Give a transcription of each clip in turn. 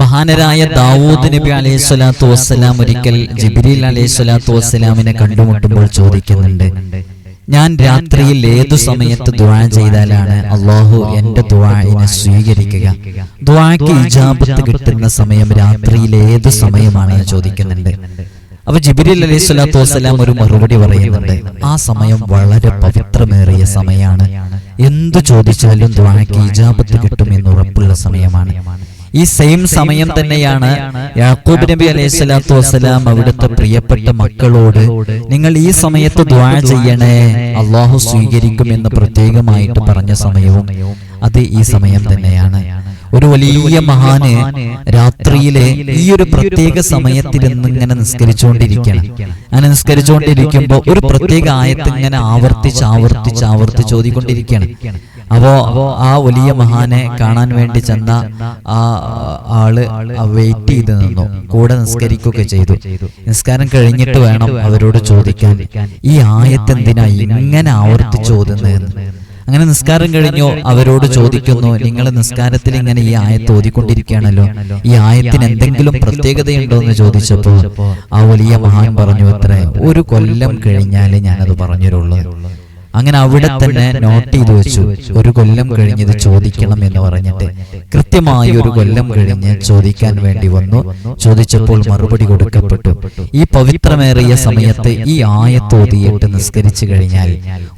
മഹാനരായ ദാവൂദ് നബി അലൈഹി സ്വലാത്തു വസ്സലാം ഒരിക്കൽ ജിബിരിൽ അലൈഹി സ്വലാത്തു വസ്സലാമിനെ കണ്ടുമുട്ടുമ്പോൾ ചോദിക്കുന്നുണ്ട് ഞാൻ രാത്രിയിൽ ഏതു സമയത്ത് ദുവാ ചെയ്താലാണ് അള്ളാഹു എന്റെ ദുവാനെ സ്വീകരിക്കുക? ദുവാക്ക് ഇജാബത്ത് കിട്ടുന്ന സമയം രാത്രിയിൽ ഏതു സമയമാണ് ചോദിക്കുന്നുണ്ട്. അപ്പൊ ജിബിരിൽ അലൈഹി സ്വലാത്തു വസ്സലാം ഒരു മറുപടി പറയുന്നുണ്ട് ആ സമയം വളരെ പവിത്രമേറിയ സമയമാണ്. എന്തു ചോദിച്ചാലും ദ്വാക്ക് ഇജാബത്ത് കിട്ടും എന്ന് ഉറപ്പുള്ള സമയമാണ്. ഈ സെയിം സമയം തന്നെയാണ് യാക്കൂബ് നബി അലൈഹി സ്വലാത്തു വസ്സലാം അവിടുത്തെ പ്രിയപ്പെട്ട മക്കളോട് നിങ്ങൾ ഈ സമയത്ത് ദ്വാ ചെയ്യണേ. അള്ളാഹു സ്വീകരിക്കും എന്ന് പ്രത്യേകമായിട്ട് പറഞ്ഞ സമയവും അത് ഈ സമയം തന്നെയാണ്. ഒരു വലിയ മഹാന് രാത്രിയിലെ ഈ ഒരു പ്രത്യേക സമയത്തിരുന്ന് ഇങ്ങനെ നിസ്കരിച്ചുകൊണ്ടിരിക്കണം അങ്ങനെ നിസ്കരിച്ചുകൊണ്ടിരിക്കുമ്പോൾ ഒരു പ്രത്യേക ആയത്ത് ഇങ്ങനെ ആവർത്തിച്ച് ആവർത്തിച്ച് ആവർത്തിച്ച് ഓതിക്കൊണ്ടിരിക്കുകയാണ് അപ്പോ ആ വലിയ മഹാനെ കാണാൻ വേണ്ടി ചെന്ന ആ ആൾ വെയിറ്റ് ചെയ്ത് നിന്നു. കൂടെ നിസ്കരിക്കുകയൊക്കെ ചെയ്തു. നിസ്കാരം കഴിഞ്ഞിട്ട് വേണം അവരോട് ചോദിക്കാൻ. ഈ ആയത്ത് എന്തിനാ ഇങ്ങനെ ആവർത്തിച്ച് ഓതുന്നതെന്ന് അങ്ങനെ നിസ്കാരം കഴിഞ്ഞോ അവരോട് ചോദിക്കുന്നു. നിങ്ങൾ നിസ്കാരത്തിൽ ഇങ്ങനെ ഈ ആയത്ത് ഓതിക്കൊണ്ടിരിക്കുകയാണല്ലോ. ഈ ആയത്തിന് എന്തെങ്കിലും പ്രത്യേകതയുണ്ടോ എന്ന് ചോദിച്ചപ്പോൾ ആ വലിയ മഹാൻ പറഞ്ഞു അത്ര ഒരു കൊല്ലം കഴിഞ്ഞാലേ ഞാനത് പറഞ്ഞുള്ളൂ അങ്ങനെ അവിടെ തന്നെ നോട്ട് ചെയ്തു വെച്ചു. ഒരു കൊല്ലം കഴിഞ്ഞത് ചോദിക്കണം എന്ന് പറഞ്ഞിട്ട് കൃത്യമായി ഒരു കൊല്ലം കഴിഞ്ഞ് ചോദിക്കാൻ വേണ്ടി വന്നു. ചോദിച്ചപ്പോൾ മറുപടി കൊടുക്കപ്പെട്ടു. ഈ പവിത്രമേറിയ സമയത്ത് ഈ ആയത്തോതിയിട്ട് നിസ്കരിച്ചു കഴിഞ്ഞാൽ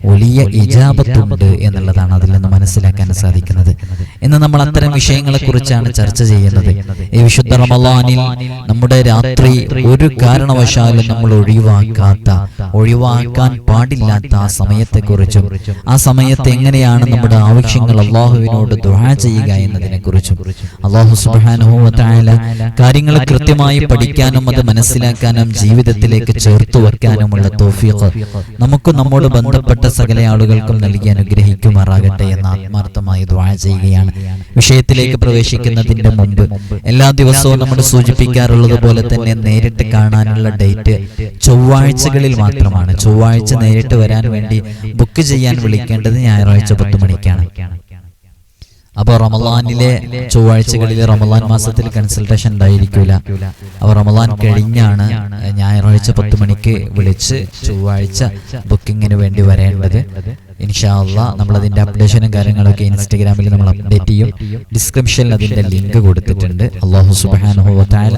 വലിയ ഇജാപത്തുണ്ട് എന്നുള്ളതാണ് അതിൽ നിന്ന് മനസ്സിലാക്കാൻ സാധിക്കുന്നത്. ഇന്ന് നമ്മൾ അത്തരം വിഷയങ്ങളെ കുറിച്ചാണ് ചർച്ച ചെയ്യുന്നത്. ഈ വിശുദ്ധ റമലാനിൽ നമ്മുടെ രാത്രി ഒരു കാരണവശാലും നമ്മൾ ഒഴിവാക്കാത്ത ഒഴിവാക്കാൻ പാടില്ലാത്ത ആ സമയത്തെ കുറിച്ചും ആ സമയത്ത് എങ്ങനെയാണ് നമ്മുടെ ആവശ്യങ്ങൾ അള്ളാഹുവിനോട് ദുആ ചെയ്യുക എന്നതിനെ കുറിച്ചും അള്ളാഹു സുബാനുഭവത്തായ കാര്യങ്ങൾ കൃത്യമായി പഠിക്കാനും അത് മനസ്സിലാക്കാനും ജീവിതത്തിലേക്ക് ചേർത്തു വെക്കാനുമുള്ള തോഫീഖ് നമുക്ക് നമ്മോട് ബന്ധപ്പെട്ട സകല ആളുകൾക്കും നൽകി അനുഗ്രഹിക്കുമാറാകട്ടെ എന്ന ആത്മാർത്ഥമായി ദുആ ചെയ്യുകയാണ്. വിഷയത്തിലേക്ക് പ്രവേശിക്കുന്നതിന്റെ മുമ്പ് എല്ലാ ദിവസവും നമ്മൾ സൂചിപ്പിക്കാറുള്ളത് പോലെ തന്നെ നേരിട്ട് കാണാനുള്ള ഡേറ്റ് ചൊവ്വാഴ്ചകളിൽ മാത്രമാണ്. ചൊവ്വാഴ്ച നേരിട്ട് വരാൻ വേണ്ടി ബുക്ക് ചെയ്യാൻ വിളിക്കേണ്ടത് ഞായറാഴ്ച പത്ത് മണിക്കാണ്. അപ്പോൾ റമലാനിലെ ചൊവ്വാഴ്ചകളിൽ റമലാൻ മാസത്തിൽ കൺസൾട്ടേഷൻ ഉണ്ടായിരിക്കില്ല അപ്പോൾ റമലാൻ കഴിഞ്ഞാണ് ഞായറാഴ്ച പത്ത് മണിക്ക് വിളിച്ച് ചൊവ്വാഴ്ച ബുക്കിങ്ങിന് വേണ്ടി വരേണ്ടത്. ഇൻഷാല്ല നമ്മൾ അതിന്റെ അപ്ഡേഷനും കാര്യങ്ങളൊക്കെ ഇൻസ്റ്റഗ്രാമിൽ നമ്മൾ അപ്ഡേറ്റ് ചെയ്യും. ഡിസ്ക്രിപ്ഷനിൽ അതിന്റെ ലിങ്ക് കൊടുത്തിട്ടുണ്ട്. അള്ളാഹു സുബാനുഭവത്തായ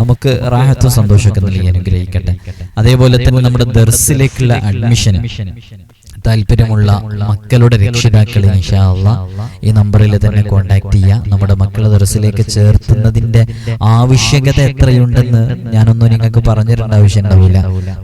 നമുക്ക് റാഹത്തും സന്തോഷമൊക്കെ നൽകി അനുഗ്രഹിക്കട്ടെ അതേപോലെ തന്നെ നമ്മുടെ ദർസിലേക്കുള്ള അഡ്മിഷൻ താല്പര്യമുള്ള മക്കളുടെ രക്ഷിതാക്കളെ ഇൻഷാല്ല ഈ നമ്പറിൽ തന്നെ കോണ്ടാക്ട് ചെയ്യുക നമ്മുടെ മക്കളെ ദർസിലേക്ക് ചേർത്തുന്നതിന്റെ ആവശ്യകത എത്രയുണ്ടെന്ന് ഞാനൊന്നും നിങ്ങൾക്ക് പറഞ്ഞു തരേണ്ട ആവശ്യം ഉണ്ടാവില്ല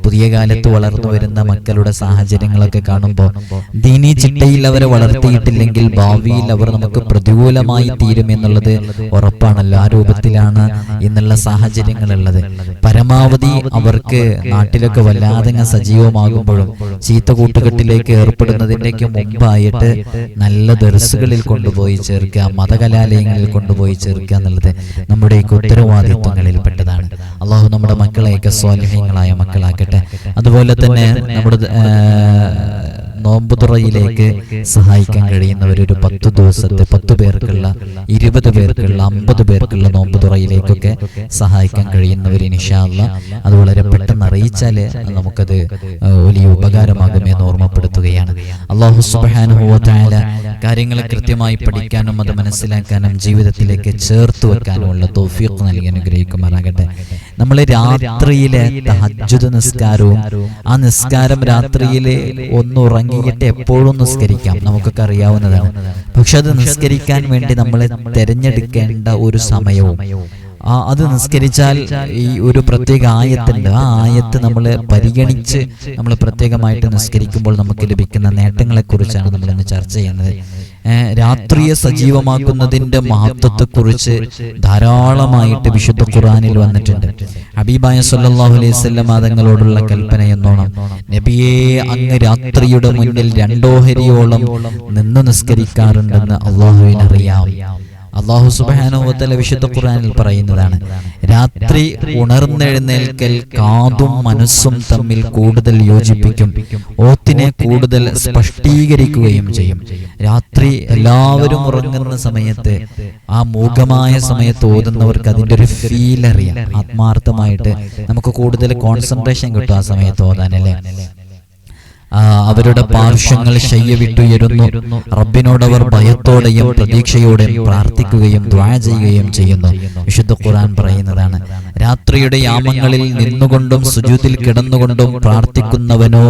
പുതിയ കാലത്ത് വളർന്നു വരുന്ന മക്കളുടെ സാഹചര്യങ്ങളൊക്കെ കാണുമ്പോൾ ദീനി ചിട്ടയിൽ അവരെ വളർത്തിയിട്ടില്ലെങ്കിൽ ഭാവിയിൽ അവർ നമുക്ക് പ്രതികൂലമായി തീരും എന്നുള്ളത് ഉറപ്പാണല്ലോ. ആ രൂപത്തിലാണ് ഇന്നുള്ള സാഹചര്യങ്ങളുള്ളത്. പരമാവധി അവർക്ക് നാട്ടിലൊക്കെ വല്ലാതെ സജീവമാകുമ്പോഴും ചീത്ത കൂട്ടുകെട്ടിലേക്ക് ഏർപ്പെടുന്നതിന്റെയൊക്കെ മുമ്പായിട്ട് നല്ല ദർസുകളിൽ കൊണ്ടുപോയി ചേർക്കുക മതകലാലയങ്ങളിൽ കൊണ്ടുപോയി ചേർക്കുക എന്നുള്ളത് നമ്മുടെ നമ്മുടെയൊക്കെ ഉത്തരവാദിത്വങ്ങളിൽ പെട്ടതാണ് അള്ളാഹു നമ്മുടെ മക്കളെയൊക്കെ സ്വാലിഹ്യങ്ങളായ മക്കളാക്കട്ടെ. അതുപോലെ തന്നെ നമ്മുടെ നോമ്പുതുറയിലേക്ക് സഹായിക്കാൻ കഴിയുന്നവർ ഒരു പത്ത് ദിവസത്തെ പത്ത് പേർക്കുള്ള ഇരുപത് പേർക്കുള്ള അമ്പത് പേർക്കുള്ള നോമ്പുതുറയിലേക്കൊക്കെ സഹായിക്കാൻ കഴിയുന്നവർ ഇനിഷാല്ല അത് വളരെ പെട്ടെന്ന് അറിയിച്ചാൽ നമുക്കത് വലിയ ഉപകാരമാകുമെന്ന് ഓർമ്മപ്പെടുത്തുകയാണ്. അള്ളാഹു സുബാനുഭവത്തായ കാര്യങ്ങൾ കൃത്യമായി പഠിക്കാനും അത് മനസ്സിലാക്കാനും ജീവിതത്തിലേക്ക് ചേർത്ത് വെക്കാനും ഉള്ള തോഫിയൊക്കെ നൽകി അനുഗ്രഹിക്കുമാറാകട്ടെ. നമ്മൾ രാത്രിയിലെ തഹജ്ജുദ് നിസ്കാരവും ആ നിസ്കാരം രാത്രിയിലെ ഒന്ന് ഉറങ്ങിയിട്ട് എപ്പോഴും നിസ്കരിക്കാം. നമുക്കൊക്കെ അറിയാവുന്നതാണ്. പക്ഷെ അത് നിസ്കരിക്കാൻ വേണ്ടി നമ്മൾ തിരഞ്ഞെടുക്കേണ്ട ഒരു സമയവും അത് നിസ്കരിച്ചാൽ ഈ ഒരു പ്രത്യേക ആയത്തുണ്ട്. ആ ആയത്ത് നമ്മൾ പരിഗണിച്ച് നമ്മൾ പ്രത്യേകമായിട്ട് നിസ്കരിക്കുമ്പോൾ നമുക്ക് ലഭിക്കുന്ന നേട്ടങ്ങളെക്കുറിച്ചാണ് നമ്മൾ ഇന്ന് ചർച്ച ചെയ്യുന്നത്. രാത്രിയെ സജീവമാക്കുന്നതിന്റെ മഹത്വത്തെക്കുറിച്ച് ധാരാളമായിട്ട് വിശുദ്ധ ഖുറാനിൽ വന്നിട്ടുണ്ട്. ഹബീബായ സല്ലാഹു അലൈഹി സ്വല്ലം തങ്ങളോടുള്ള കൽപ്പന എന്നോണം. നബിയെ അങ്ങ് രാത്രിയുടെ മുന്നിൽ രണ്ടോഹരിയോളം നിന്ന് നിസ്കരിക്കാറുണ്ടെന്ന് അള്ളാഹുവിനറിയാം. അള്ളാഹു സുബാനുവത്തല വിശുദ്ധ ഖുർആനിൽ പറയുന്നതാണ്. രാത്രി ഉണർന്നെഴുന്നേൽക്കൽ കാതും മനസ്സും തമ്മിൽ കൂടുതൽ യോജിപ്പിക്കും. ഓത്തിനെ കൂടുതൽ സ്പഷ്ടീകരിക്കുകയും ചെയ്യും. രാത്രി എല്ലാവരും ഉറങ്ങുന്ന സമയത്ത് ആ മൂകമായ സമയത്ത് ഓതുന്നവർക്ക് അതിന്റെ ഒരു ഫീൽ അറിയാം. ആത്മാർത്ഥമായിട്ട് നമുക്ക് കൂടുതൽ കോൺസെൻട്രേഷൻ കിട്ടും ആ സമയത്ത് ഓതാനല്ലേ? അവരുടെ പാർശ്വങ്ങൾ ശയ്യ വിട്ടുയരുന്നു റബ്ബിനോട് അവർ ഭയത്തോടെയും പ്രതീക്ഷയോടെയും പ്രാർത്ഥിക്കുകയും ദ്വാ ചെയ്യുകയും ചെയ്യുന്നു. വിശുദ്ധ ഖുർആൻ പറയുന്നതാണ് രാത്രിയുടെ യാമങ്ങളിൽ നിന്നുകൊണ്ടും സുജൂതിൽ കിടന്നുകൊണ്ടും പ്രാർത്ഥിക്കുന്നവനോ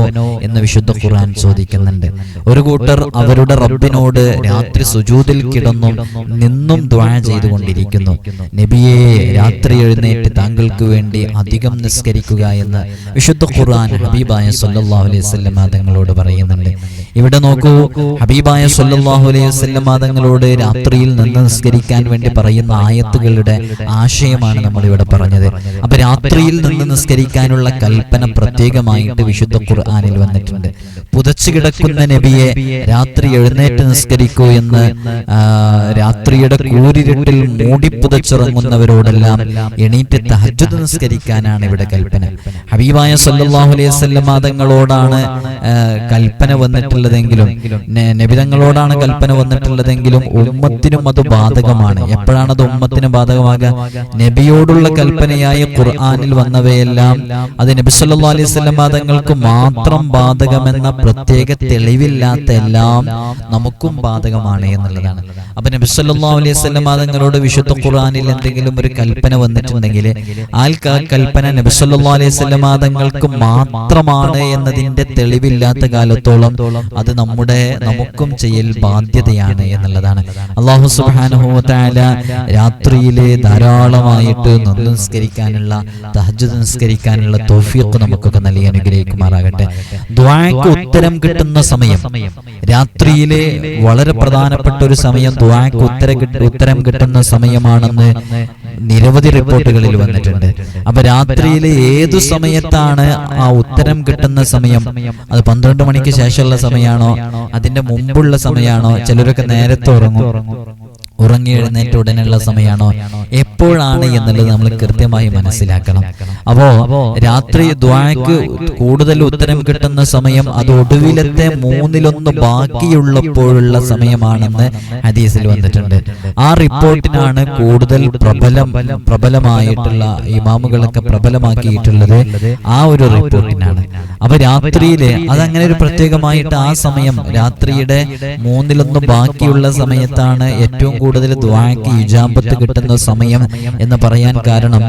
എന്ന് വിശുദ്ധ ഖുർആൻ ചോദിക്കുന്നുണ്ട്. ഒരു കൂട്ടർ അവരുടെ റബ്ബിനോട് രാത്രി സുജൂതിൽ കിടന്നും നിന്നും ദ്വാ ചെയ്തുകൊണ്ടിരിക്കുന്നു. നബിയെ രാത്രി എഴുന്നേറ്റ് താങ്കൾക്ക് വേണ്ടി അധികം നിസ്കരിക്കുക എന്ന് വിശുദ്ധ ഖുർആൻ ഹബീബായ സല്ലല്ലാഹു അലൈഹി വസല്ലം തങ്ങളോട് പറയുന്നുണ്ട്. ഇവിടെ നോക്കൂ ഹബീബായ സല്ലല്ലാഹു അലൈഹി വസല്ലം തങ്ങളോട് രാത്രിയിൽ നിന്ന് നിസ്കരിക്കാൻ വേണ്ടി പറയുന്ന ആയത്തുകളുടെ ആശയമാണ് നമ്മൾ ഇവിടെ പറഞ്ഞത്. അപ്പൊ രാത്രിയിൽ നിന്ന് നിസ്കരിക്കാനുള്ള കൽപ്പന പ്രത്യേകമായിട്ട് വിശുദ്ധ ഖുർആാനിൽ വന്നിട്ടുണ്ട്. പുതച്ചു കിടക്കുന്ന നബിയെ രാത്രി എഴുന്നേറ്റ് നിസ്കരിക്കൂ എന്ന് രാത്രിയുടെ കൂരിരുട്ടിൽ മൂടിപ്പുതച്ചിറങ്ങുന്നവരോടെല്ലാം എണീറ്റ് തഹജ്ജുദ് നിസ്കരിക്കാനാണ് ഇവിടെ കൽപ്പന. ഹബീബായ സല്ലല്ലാഹു അലൈഹി വസല്ലം തങ്ങളോടാണ് കൽപ്പന വന്നിട്ടുള്ളതെങ്കിലും നബിതങ്ങളോടാണ് കൽപ്പന വന്നിട്ടുള്ളതെങ്കിലും ഉമ്മത്തിനും അത് ബാധകമാണ്. എപ്പോഴാണ് അത് ഉമ്മത്തിന് ബാധകമാകുക? നബിയോടുള്ള കൽപ്പനയായ ഖുർആാനിൽ വന്നവയെല്ലാം അത് നബി സല്ലാ അലൈഹി തങ്ങൾക്ക് മാത്രം ബാധകമെന്ന പ്രത്യേക തെളിവില്ലാത്ത എല്ലാം നമുക്കും ബാധകമാണ് എന്നുള്ളതാണ്. അപ്പൊ നബി സല്ലാ അലൈഹി തങ്ങളോട് വിശുദ്ധ ഖുർആാനിൽ എന്തെങ്കിലും ഒരു കൽപ്പന വന്നിട്ടുണ്ടെങ്കിൽ ആ കൽപ്പന നബി സല്ലാ അലൈഹി തങ്ങൾക്ക് മാത്രമാണ് എന്നതിന്റെ തെളിവില്ലാത്ത കാലത്തോളം അത് നമ്മുടെ നമുക്കും ചെയ്യൽ ബാധ്യതയാണ് എന്നുള്ളതാണ്. അള്ളാഹു തആല രാത്രിയിലെ ധാരാളമായിട്ട് നിസ്കരിക്കാനുള്ള തഹജ് നിസ്കരിക്കാനുള്ള തോഫിയൊക്കെ നമുക്കൊക്കെ നൽകി അനുഗ്രഹിക്കുമാറാകട്ടെ. ദ്വാക്ക് ഉത്തരം കിട്ടുന്ന സമയം രാത്രിയിലെ വളരെ പ്രധാനപ്പെട്ട ഒരു സമയം ദ്വാക്ക് ഉത്തര ഉത്തരം കിട്ടുന്ന സമയമാണെന്ന് നിരവധി റിപ്പോർട്ടുകളിൽ വന്നിട്ടുണ്ട്. അപ്പൊ രാത്രിയിലെ ഏതു സമയത്താണ് ആ ഉത്തരം കിട്ടുന്ന സമയം? അത് പന്ത്രണ്ട് മണിക്ക് ശേഷമുള്ള സമയമാണോ അതിന്റെ മുമ്പുള്ള സമയമാണോ ചിലരൊക്കെ നേരത്തെ ഉറങ്ങും. ഉറങ്ങി എഴുന്നേറ്റ് ഉടനെയുള്ള സമയമാണോ? എപ്പോഴാണ് എന്നുള്ളത് നമ്മൾ കൃത്യമായി മനസ്സിലാക്കണം. അപ്പോ രാത്രി ദ്വാക്ക് കൂടുതൽ ഉത്തരം കിട്ടുന്ന സമയം അത് ഒടുവിലത്തെ മൂന്നിലൊന്ന് ബാക്കിയുള്ളപ്പോഴുള്ള സമയമാണെന്ന് ഹദീസിൽ വന്നിട്ടുണ്ട്. ആ റിപ്പോർട്ടിനാണ് കൂടുതൽ പ്രബലം പ്രബലമായിട്ടുള്ള ഇമാമുകളൊക്കെ പ്രബലമാക്കിയിട്ടുള്ളത് ആ ഒരു റിപ്പോർട്ടിനാണ്. അപ്പൊ രാത്രിയിൽ അതങ്ങനെ ഒരു പ്രത്യേകമായിട്ട് ആ സമയം രാത്രിയുടെ മൂന്നിലൊന്ന് ബാക്കിയുള്ള സമയത്താണ് ഏറ്റവും കൂടുതൽ ദ്വാക്ക് ഇജാബത്ത് കിട്ടുന്ന സമയം എന്ന് പറയാൻ കാരണം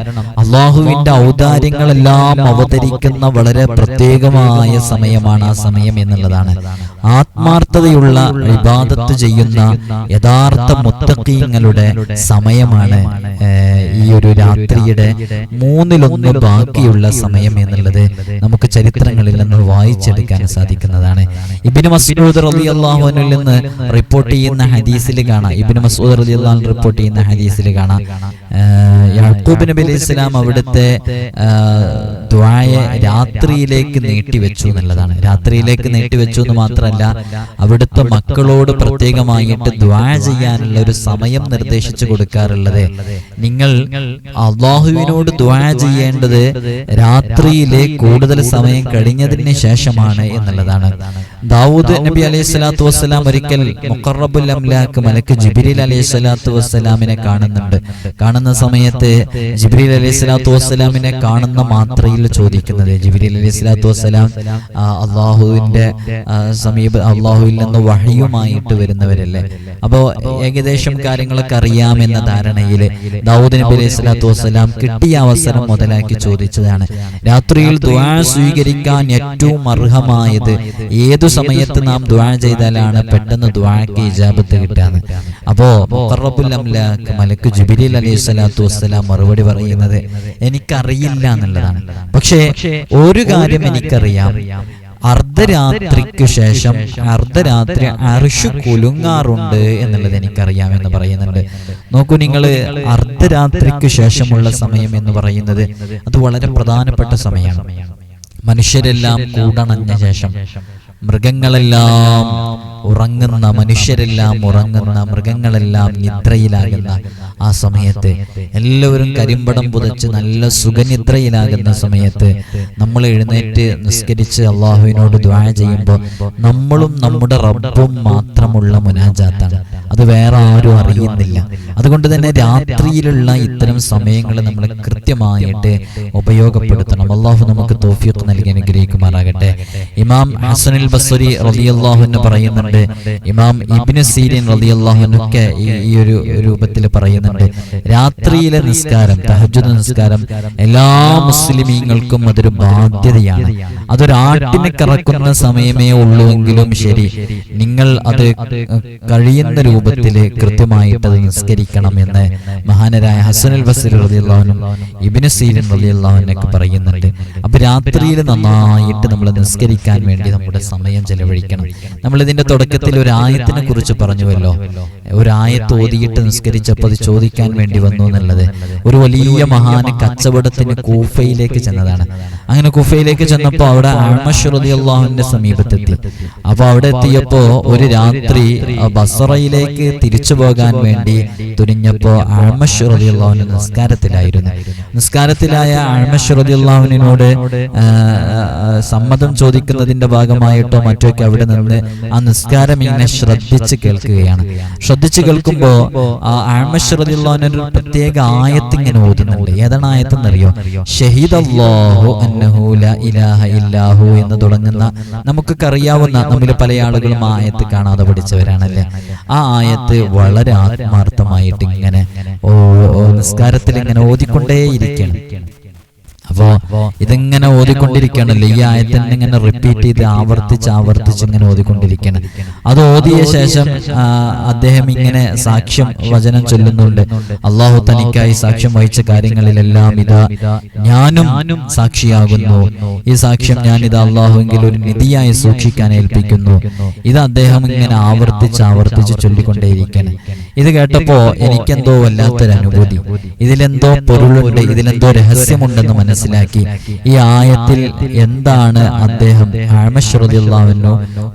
അള്ളാഹുവിന്റെ ഔദാര്യങ്ങളെല്ലാം അവതരിക്കുന്ന വളരെ പ്രത്യേകമായ സമയമാണ് ആ സമയം എന്നുള്ളതാണ്. ആത്മാർത്ഥതയുള്ള വിവാദത്ത് ചെയ്യുന്ന യഥാർത്ഥ മുത്തക്കീങ്ങളുടെ സമയമാണ് ഈ ഒരു രാത്രിയുടെ മൂന്നിലൊന്ന് ബാക്കിയുള്ള സമയം എന്നുള്ളത് നമുക്ക് ചരിത്രങ്ങളിൽ നിന്ന് വായിച്ചെടുക്കാൻ സാധിക്കുന്നതാണ്. ഇബിന് മസൂദ് റബി അള്ളാഹുനിൽ നിന്ന് റിപ്പോർട്ട് ചെയ്യുന്ന ഹദീസിൽ കാണാം. ഇബിന് മസൂദ് റിപ്പോർട്ട് ചെയ്യുന്ന ഹദീസിൽ കാണാം. യാക്കൂബ് നബി അലൈഹി അവിടുത്തെ ദ്വായെ രാത്രിയിലേക്ക് നീട്ടിവെച്ചു എന്നുള്ളതാണ്. രാത്രിയിലേക്ക് നീട്ടിവെച്ചു എന്ന് മാത്രമല്ല അവിടുത്തെ മക്കളോട് പ്രത്യേകമായിട്ട് ദ്വാ ചെയ്യാനുള്ള ഒരു സമയം നിർദ്ദേശിച്ചു കൊടുക്കാറുള്ളത്. നിങ്ങൾ അള്ളാഹുവിനോട് ദ്വാ ചെയ്യേണ്ടത് രാത്രിയിലെ കൂടുതൽ സമയം കഴിഞ്ഞതിന് ശേഷമാണ് എന്നുള്ളതാണ്. ദാവൂദ് നബി അലൈഹി സ്വലാത്തു വസ്സലാം ഒരിക്കൽ മുഖറബുൽ അംലാക്ക് മലക്ക് ജിബിരിൽ അലൈഹി സ്വലാത്തു വസ്സലാമിനെ കാണുന്നുണ്ട്. കാണുന്ന സമയത്ത് ജിബ്രീൽ അലൈഹി സ്വലാത്തു വസ്സലാമിനെ കാണുന്ന മാത്രയിൽ ചോദിക്കുന്നത്. ജിബ്രീൽ അലൈഹി സ്വലാത്തു വസ്സലാം അള്ളാഹുവിന്റെ സമീപ അള്ളാഹുവിൽ നിന്ന് വഹിയുമായിട്ട് വരുന്നവരല്ലേ? അപ്പോ ഏകദേശം കാര്യങ്ങളൊക്കെ അറിയാമെന്ന ധാരണയിൽ ദാവൂദ് നബി അലൈഹി സ്വലാത്തു വസ്സലാം കിട്ടിയ അവസരം മുതലാക്കി ചോദിച്ചതാണ്. രാത്രിയിൽ ദ്വാ സ്വീകരിക്കാൻ ഏറ്റവും അർഹമായത് ഏതു സമയത്ത് നാം ദ്വാ ചെയ്താലാണ് പെട്ടെന്ന് ദ്വാക്ക് ഇജാബത്ത് കിട്ടാന്ന് അപ്പോ അംലാക്ക് മലക്ക് ജുബിലി അലൈഹി സ്വലാത്തു വസ്സലാം മറുപടി പറയുന്നത് എനിക്കറിയില്ല എന്നുള്ളതാണ്. പക്ഷേ ഒരു കാര്യം എനിക്കറിയാം. അർദ്ധരാത്രിക്ക് ശേഷം അർദ്ധരാത്രി അർഷു കുലുങ്ങാറുണ്ട് എന്നുള്ളത് എനിക്കറിയാം എന്ന് പറയുന്നുണ്ട്. നോക്കൂ നിങ്ങൾ അർദ്ധരാത്രിക്ക് ശേഷമുള്ള സമയം എന്ന് പറയുന്നത് അത് വളരെ പ്രധാനപ്പെട്ട സമയമാണ്. മനുഷ്യരെല്ലാം കൂടണഞ്ഞ ശേഷം മൃഗങ്ങളെല്ലാം ഉറങ്ങുന്ന മനുഷ്യരെല്ലാം ഉറങ്ങുന്ന മൃഗങ്ങളെല്ലാം നിദ്രയിലാകുന്ന ആ സമയത്ത് എല്ലാവരും കരിമ്പടം പുതച്ച് നല്ല സുഖനിദ്രയിലാകുന്ന സമയത്ത് നമ്മൾ എഴുന്നേറ്റ് നിസ്കരിച്ച് അള്ളാഹുവിനോട് ദ്വാര ചെയ്യുമ്പോൾ നമ്മളും നമ്മുടെ റബ്ബും മാത്രമുള്ള മുനാജാത്താണ്. അത് വേറെ ആരും അറിയുന്നില്ല. അതുകൊണ്ട് തന്നെ രാത്രിയിലുള്ള ഇത്തരം സമയങ്ങൾ നമ്മൾ കൃത്യമായിട്ട് ഉപയോഗപ്പെടുത്തണം. അള്ളാഹു നമുക്ക് തോഫിയൊക്കെ നൽകി അനുഗ്രഹിക്കുമാറാകട്ടെ. ഇമാം ഹസനുൽ ബസ്വരി എന്ന് പറയുന്നുണ്ട് ഇമാം ഇബിന് സീരിൻ റതിയല്ലാഹുനൊക്കെ ഈ ഈ ഒരു രൂപത്തിൽ പറയുന്നുണ്ട്. രാത്രിയിലെ നിസ്കാരം തഹജുദ് നിസ്കാരം എല്ലാ മുസ്ലിമീങ്ങൾക്കും അതൊരു ബാധ്യതയാണ്. അതൊരാട്ടിനെ കറക്കുന്ന സമയമേ ഉള്ളൂ എങ്കിലും ശരി. നിങ്ങൾ അത് കഴിയുന്ന രൂപത്തിൽ കൃത്യമായിട്ട് അത് നിസ്കരിക്കണം എന്ന് മഹാനരായ ഹസനുൽ ബസീർ റതിയല്ലാഹുനും ഇബിന് സീരിൻ റതിയല്ലാഹുനൊക്കെ പറയുന്നുണ്ട്. അപ്പൊ രാത്രിയിൽ നന്നായിട്ട് നമ്മൾ നിസ്കരിക്കാൻ വേണ്ടി നമ്മുടെ സമയം ചെലവഴിക്കണം. നമ്മൾ ഇതിന്റെ തുടക്കത്തിൽ ഒരു ആയത്തിനെ കുറിച്ച് പറഞ്ഞുവല്ലോ. ഒരു ആയത്ത് ഓതിയിട്ട് നിസ്കരിച്ചപ്പോൾ അത് ചോദിക്കാൻ വേണ്ടി വന്നു എന്നുള്ളത് ഒരു വലിയ മഹാന് കച്ചവടത്തിന് കൂഫയിലേക്ക് ചെന്നതാണ്. അങ്ങനെ കുഫയിലേക്ക് ചെന്നപ്പോൾ അവിടെ അമശ്രുതി അള്ളാഹുവിന്റെ സമീപത്തെത്തി. അപ്പൊ അവിടെ എത്തിയപ്പോ ഒരു രാത്രി ബസറയിലേക്ക് തിരിച്ചു പോകാൻ വേണ്ടി തുനിഞ്ഞപ്പോ അമശ്രുതി അള്ളാഹുവിന് നിസ്കാരത്തിലായിരുന്നു. നിസ്കാരത്തിലായ അമശ്രുതി അള്ളാഹുവിനോട് സമ്മതം ചോദിക്കുന്നതിന്റെ ഭാഗമായിട്ടോ മറ്റോ ഒക്കെ അവിടെ നിന്ന് ആ നിസ്കാരം ഇങ്ങനെ ശ്രദ്ധിച്ച് കേൾക്കുകയാണ്. ശ്രദ്ധിച്ച് കേൾക്കുമ്പോ പ്രത്യേക ആയത്ത് ഇങ്ങനെ ഓതുന്നുണ്ട്. ഏതാണ് ആയത്തെന്നറിയോ ഷഹീദല്ലാഹു അന്നഹു ലാ ഇലാഹ ഇല്ലാഹു എന്ന് തുടങ്ങുന്ന നമുക്കൊക്കെ അറിയാവുന്ന നമ്മിൽ പല ആളുകളും ആയത്ത് കാണാതെ പഠിച്ചവരാണല്ലേ? ആ ആയത്ത് വളരെ ആത്മാർത്ഥമായിട്ട് ഇങ്ങനെ ഓ നിസ്കാരത്തിൽ ഇങ്ങനെ ഓതിക്കൊണ്ടേയിരിക്കണം. അപ്പോ ഇതിങ്ങനെ ഓതിക്കൊണ്ടിരിക്കുകയാണല്ലോ ഈ ആയത്തിന് ഇങ്ങനെ റിപ്പീറ്റ് ചെയ്ത് ആവർത്തിച്ച് ആവർത്തിച്ച് ഇങ്ങനെ ഓതിക്കൊണ്ടിരിക്കണം അത് ഓതിയ ശേഷം അദ്ദേഹം ഇങ്ങനെ സാക്ഷ്യം വചനം ചൊല്ലുന്നുണ്ട്. അള്ളാഹു തനിക്കായി സാക്ഷ്യം വഹിച്ച കാര്യങ്ങളിലെല്ലാം ഇതാ ഞാനും സാക്ഷിയാകുന്നു. ഈ സാക്ഷ്യം ഞാൻ ഇത് അള്ളാഹുവെങ്കിൽ ഒരു നിധിയായി സൂക്ഷിക്കാൻ ഏൽപ്പിക്കുന്നു. ഇത് അദ്ദേഹം ഇങ്ങനെ ആവർത്തിച്ച് ആവർത്തിച്ച് ചൊല്ലിക്കൊണ്ടേയിരിക്കണം ഇത് കേട്ടപ്പോ എനിക്കെന്തോ വല്ലാത്തൊരു അനുഭൂതി ഇതിലെന്തോ പൊരുളുണ്ട് ഇതിലെന്തോ രഹസ്യമുണ്ടെന്ന് മനസ്സിലാക്കി ഈ ആയത്തിൽ എന്താണ് അദ്ദേഹം ആമശ്രുതിയുള്ളവനോ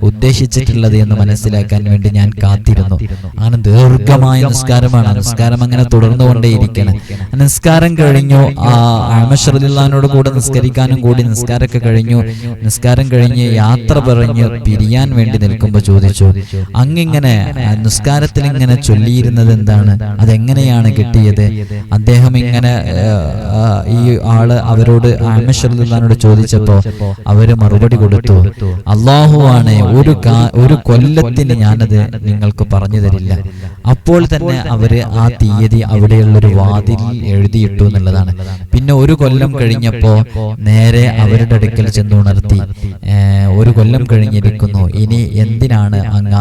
ഉദ്ദേശിച്ചിട്ടുള്ളത് എന്ന് മനസ്സിലാക്കാൻ വേണ്ടി ഞാൻ കാത്തിരുന്നു. അങ്ങനെ ദീർഘമായ നിസ്കാരമാണ്. നിസ്കാരം അങ്ങനെ തുടർന്നുകൊണ്ടേയിരിക്കണം ആ നിസ്കാരം കഴിഞ്ഞു ആ ആമശ്രുതിയുള്ളവനോട് കൂടെ നിസ്കരിക്കാനും കൂടി നിസ്കാരമൊക്കെ കഴിഞ്ഞു. നിസ്കാരം കഴിഞ്ഞ് യാത്ര പറഞ്ഞ് പിരിയാൻ വേണ്ടി നിൽക്കുമ്പോൾ ചോദിച്ചു അങ്ങിങ്ങനെ നിസ്കാരത്തിൽ ഇങ്ങനെ ചൊല്ലിയിരുന്നത് എന്താണ്? അതെങ്ങനെയാണ് കിട്ടിയത്? അദ്ദേഹം ഇങ്ങനെ ഈ ആൾ അവരോട് ആമശ്വരനോട് ചോദിച്ചപ്പോ അവർ മറുപടി കൊടുത്തു അള്ളാഹു ആണ് ഒരു ഒരു കൊല്ലത്തിന് ഞാനത് നിങ്ങൾക്ക് പറഞ്ഞു തരില്ല. അപ്പോൾ തന്നെ അവർ ആ തീയതി അവിടെയുള്ള ഒരു വാതിൽ എഴുതിയിട്ടു എന്നുള്ളതാണ്. പിന്നെ ഒരു കൊല്ലം കഴിഞ്ഞപ്പോ നേരെ അവരുടെ അടുക്കൽ ചെന്നുണർത്തി ഒരു കൊല്ലം കഴിഞ്ഞിരിക്കുന്നു. ഇനി എന്തിനാണ് അങ്ങ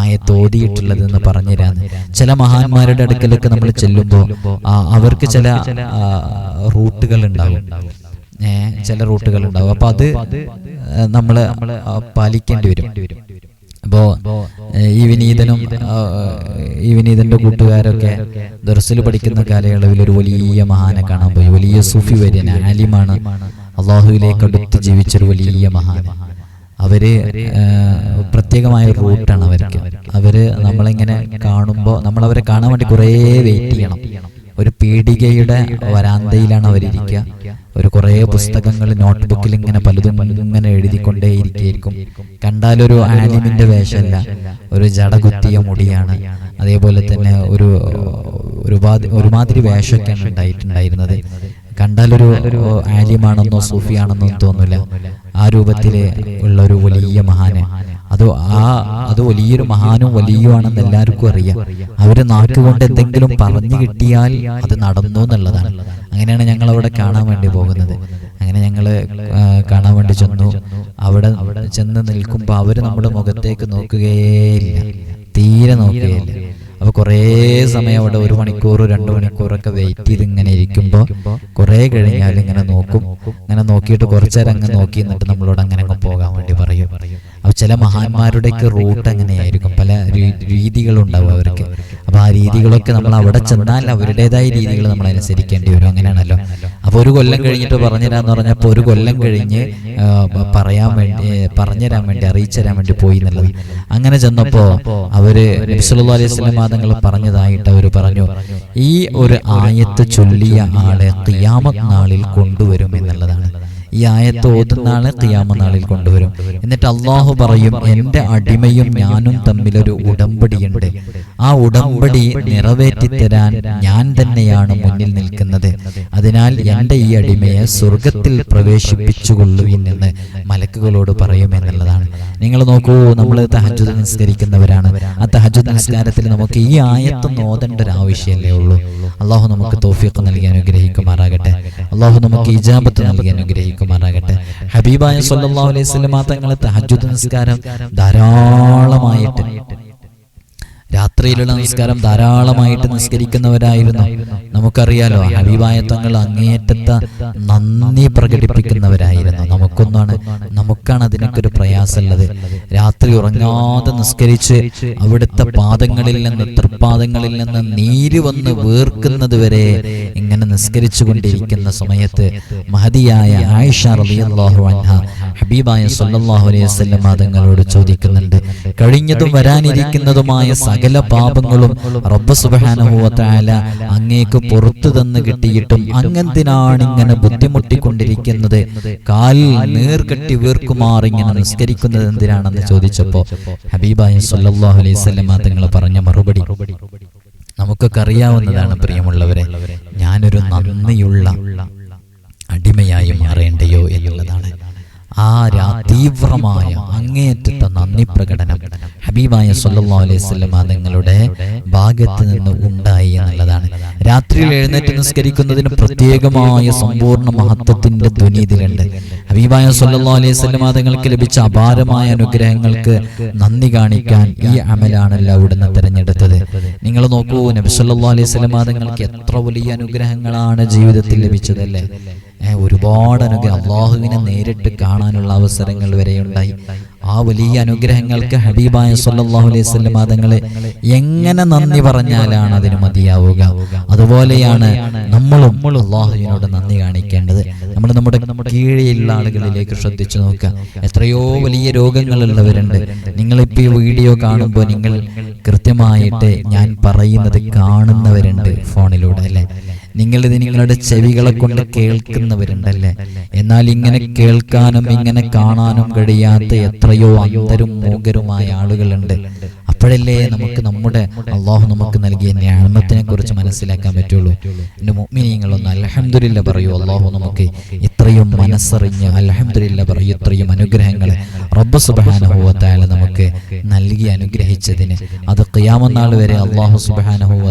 ആയ ആയത്ത് ഓതിയിട്ടുള്ളതെന്ന് പറഞ്ഞുതരാന്ന്? ചില മഹാന്മാരുടെ അടുക്കലൊക്കെ നമ്മൾ ചെല്ലുമ്പോൾ അവർക്ക് ചില റൂട്ടുകൾ റൂട്ടുകൾ ഉണ്ടാവും. ചില റൂട്ടുകൾ ഉണ്ടാവും. അപ്പൊ അത് നമ്മൾ പാലിക്കേണ്ടി വരും. അപ്പോ ഈ വിനീതനും ഈ വിനീതന്റെ കൂട്ടുകാരൊക്കെ ദർസിൽ പഠിക്കുന്ന കാലയളവിൽ ഒരു വലിയ മഹാനെ കാണാൻ പോയി. വലിയ സൂഫി വര്യൻ ആലിമാണ് അള്ളാഹുവിലേക്ക് അടുത്ത് ജീവിച്ചൊരു വലിയ മഹാൻ. അവർ പ്രത്യേകമായ റൂട്ടാണ് അവർക്ക്. അവർ നമ്മളിങ്ങനെ കാണുമ്പോൾ നമ്മൾ അവരെ കാണാൻ വേണ്ടി കുറേ വെയിറ്റ് ചെയ്യണം. ഒരു പീഡികയുടെ വരാന്തയിലാണ് അവരിയ്ക്കുക ഒരു കുറേ പുസ്തകങ്ങൾ നോട്ട്ബുക്കിൽ ഇങ്ങനെ പലതും ഇങ്ങനെ എഴുതിക്കൊണ്ടേ ഇരിക്കുകയായിരിക്കും കണ്ടാലൊരു ആലിമിന്റെ വേഷമല്ല ഒരു ജടകുത്തിയ മുടിയാണ്. അതേപോലെ തന്നെ ഒരു ഒരുമാതിരി വേഷമൊക്കെയാണ് ഉണ്ടായിട്ടുണ്ടായിരുന്നത്. കണ്ടാലൊരു ആലിമാണെന്നോ സൂഫിയാണെന്നോ തോന്നില്ല ആ രൂപത്തിൽ ഉള്ള ഒരു വലിയ മഹാന് അത് ആ അത് വലിയൊരു മഹാനും വലിയുമാണെന്ന് എല്ലാവർക്കും അറിയാം. അവർ നാക്കുകൊണ്ട് എന്തെങ്കിലും പറഞ്ഞു കിട്ടിയാൽ അത് നടന്നു എന്നുള്ളതാണ്. അങ്ങനെയാണ് ഞങ്ങൾ അവിടെ കാണാൻ വേണ്ടി പോകുന്നത്. അങ്ങനെ ഞങ്ങൾ കാണാൻ വേണ്ടി ചെന്നു. അവിടെ ചെന്ന് നിൽക്കുമ്പോൾ അവർ നമ്മുടെ മുഖത്തേക്ക് നോക്കുകയില്ല തീരെ നോക്കുകയില്ല അപ്പൊ കുറേ സമയം അവിടെ ഒരു മണിക്കൂർ രണ്ട് മണിക്കൂറൊക്കെ വെയിറ്റ് ചെയ്ത് ഇങ്ങനെ ഇരിക്കുമ്പോൾ കുറേ കഴിഞ്ഞാൽ ഇങ്ങനെ നോക്കും. ഇങ്ങനെ നോക്കിയിട്ട് കുറച്ചേരം അങ്ങ് നോക്കി എന്നിട്ട് നമ്മളോട് അങ്ങനെ അങ്ങ് പോകാൻ വേണ്ടി പറയും. അപ്പോൾ ചില മഹാന്മാരുടെയൊക്കെ റൂട്ട് അങ്ങനെയായിരിക്കും. പല രീതികളുണ്ടാവും അവർക്ക്. അപ്പോൾ ആ രീതികളൊക്കെ നമ്മൾ അവിടെ ചെന്നാൽ അവരുടേതായ രീതികൾ നമ്മൾ അനുസരിക്കേണ്ടി വരും. അങ്ങനെയാണല്ലോ. അപ്പോൾ ഒരു കൊല്ലം കഴിഞ്ഞിട്ട് പറഞ്ഞുതരാന്ന് പറഞ്ഞപ്പോൾ ഒരു കൊല്ലം കഴിഞ്ഞ് പറയാൻ വേണ്ടി പറഞ്ഞുതരാൻ വേണ്ടി അറിയിച്ചു തരാൻ വേണ്ടി പോയി എന്നുള്ളത്. അങ്ങനെ ചെന്നപ്പോൾ അവർ നബിസല്ലാ അലൈഹി സ്വലം മാതങ്ങൾ പറഞ്ഞതായിട്ട് അവർ പറഞ്ഞു. ഈ ഒരു ആയത്ത് ചൊല്ലിയ ആളെ ഖിയാമത്ത് നാളിൽ കൊണ്ടുവരും എന്നുള്ളതാണ്. ഈ ആയത്ത് ഓതുന്ന ആളെ ഖിയാമ നാളിൽ കൊണ്ടുവരും. എന്നിട്ട് അള്ളാഹു പറയും എന്റെ അടിമയും ഞാനും തമ്മിലൊരു ഉടമ്പടിയുണ്ട് ആ ഉടമ്പടി നിറവേറ്റി തരാൻ ഞാൻ തന്നെയാണ് മുന്നിൽ നിൽക്കുന്നത്. അതിനാൽ എന്റെ ഈ അടിമയെ സ്വർഗത്തിൽ പ്രവേശിപ്പിച്ചുകൊള്ളുവിൻ എന്ന് മലക്കുകളോട് പറയും എന്നുള്ളതാണ്. നിങ്ങൾ നോക്കൂ നമ്മൾ തഹജുദ് നിസ്കരിക്കുന്നവരാണ്. ആ തഹജുദ് നിസ്കാരത്തിൽ നമുക്ക് ഈ ആയത്തൊന്നും ഓതേണ്ട ഒരു ആവശ്യമല്ലേ ഉള്ളൂ. അള്ളാഹു നമുക്ക് തോഫിയൊക്കെ നൽകി അനുഗ്രഹിക്കുമാറാകട്ടെ. അള്ളാഹു നമുക്ക് ഇജാബത്ത് നൽകി അനുഗ്രഹിക്കുമാറാകട്ടെ ഹബീബായ സല്ലല്ലാഹു അലൈഹി സ്വലമാ തങ്ങളെ തഹജുദ് നിസ്കാരം ധാരാളമായിട്ട് രാത്രിയിലുള്ള നിസ്കാരം ധാരാളമായിട്ട് നിസ്കരിക്കുന്നവരായിരുന്നു. നമുക്കറിയാലോ ഹബീബായ തങ്ങൾ അങ്ങേയറ്റത്ത നന്ദി പ്രകടിപ്പിക്കുന്നവരായിരുന്നു. നമുക്കൊന്നാണ് നമുക്കാണ് അതിനൊക്കെ ഒരു പ്രയാസമുള്ളത്. രാത്രി ഉറങ്ങാതെ നിസ്കരിച്ച് അവിടുത്തെ പാദങ്ങളിൽ നിന്ന് തൃപ്പാദങ്ങളിൽ നിന്ന് നീര് വന്ന് വീർക്കുന്നത് വരെ ഇങ്ങനെ നിസ്കരിച്ചു കൊണ്ടിരിക്കുന്ന സമയത്ത് മഹതിയായ ആയിഷ റളിയല്ലാഹു അൻഹ ഹബീബായ സല്ലല്ലാഹു അലൈഹി വസല്ലം തങ്ങളോട് ചോദിക്കുന്നുണ്ട്. കഴിഞ്ഞതും വരാനിരിക്കുന്നതുമായ സകല പാപങ്ങളും റബ്ബ് തആല അങ്ങേക്ക് പുറത്തു തന്നു കിട്ടിയിട്ടും അങ്ങെന്തിനാണ് ഇങ്ങനെ ബുദ്ധിമുട്ടിക്കൊണ്ടിരിക്കുന്നത്? കാലിൽ നീർകെട്ടി വീർക്കുമാർ ഇങ്ങനെ നിസ്കരിക്കുന്നത് എന്തിനാണെന്ന് ചോദിച്ചപ്പോ ഹബീബായ സല്ലല്ലാഹു അലൈഹി തങ്ങൾ പറഞ്ഞ മറുപടി നമുക്കൊക്കെ അറിയാവുന്നതാണ് പ്രിയമുള്ളവരെ ഞാനൊരു നന്ദിയുള്ള അടിമയായി മാറേണ്ടയോ എന്നുള്ളതാണ്. ആ തീവ്രമായ അങ്ങേയറ്റത്തെ നന്ദി പ്രകടനം ഹബീബായ സല്ലല്ലാഹു അലൈഹി നിങ്ങളുടെ ഭാഗത്ത് നിന്ന് ഉണ്ടായി എന്നുള്ളതാണ്. രാത്രിയിൽ എഴുന്നേറ്റ് നിസ്കരിക്കുന്നതിന് പ്രത്യേകമായ സമ്പൂർണ മഹത്വത്തിന്റെ ധ്വനി ഇതിലുണ്ട് ഹബീബായ സല്ലല്ലാഹു അലൈഹി തങ്ങൾക്ക് ലഭിച്ച അപാരമായ അനുഗ്രഹങ്ങൾക്ക് നന്ദി കാണിക്കാൻ ഈ അമലാണല്ലോ അവിടുന്ന് തിരഞ്ഞെടുത്തത്. നിങ്ങൾ നോക്കൂ നബി സല്ലല്ലാഹു അലൈഹി തങ്ങൾക്ക് എത്ര വലിയ അനുഗ്രഹങ്ങളാണ് ജീവിതത്തിൽ ലഭിച്ചതല്ലേ? ഒരുപാട് അനുഗ്രഹം. അള്ളാഹുവിനെ നേരിട്ട് കാണാനുള്ള അവസരങ്ങൾ വരെ ഉണ്ടായി. ആ വലിയ അനുഗ്രഹങ്ങൾക്ക് ഹബീബായ സല്ലാഹു അലൈഹി വസല്ലം തങ്ങളെ എങ്ങനെ നന്ദി പറഞ്ഞാലാണ് അതിന് മതിയാവുക? അതുപോലെയാണ് നമ്മളും അള്ളാഹുവിനോട് നന്ദി കാണിക്കേണ്ടത്. നമ്മൾ നമ്മുടെ കീഴിലുള്ള ആളുകളിലേക്ക് ശ്രദ്ധിച്ചു നോക്കുക. എത്രയോ വലിയ രോഗങ്ങളുള്ളവരുണ്ട്. നിങ്ങളിപ്പോൾ ഈ വീഡിയോ കാണുമ്പോൾ നിങ്ങൾ കൃത്യമായിട്ട് ഞാൻ പറയുന്നത് കാണുന്നവരുണ്ട് ഫോണിലൂടെ അല്ലേ? നിങ്ങളിത് നിങ്ങളുടെ ചെവികളെ കൊണ്ട് കേൾക്കുന്നവരുണ്ടല്ലേ? എന്നാൽ ഇങ്ങനെ കേൾക്കാനും ഇങ്ങനെ കാണാനും കഴിയാത്ത എത്രയോ അന്തരും മൂകരുമായ ആളുകളുണ്ട്. അപ്പോഴല്ലേ നമുക്ക് നമ്മുടെ അള്ളാഹു നമുക്ക് നൽകിയ ഞാമത്തിനെ കുറിച്ച് മനസ്സിലാക്കാൻ പറ്റുള്ളൂ. എന്റെ മുഅ്മിനീങ്ങളൊന്ന് അലഹമില്ല പറയൂ അള്ളാഹു നമുക്ക് ഇത്രയും മനസ്സറിഞ്ഞ് അലഹമില്ല പറയൂ ഇത്രയും അനുഗ്രഹങ്ങൾ റബ്ബ് വ നമുക്ക് നൽകി അനുഗ്രഹിച്ചതിന്. അത് ക്യാമനാൾ വരെ അള്ളാഹു വ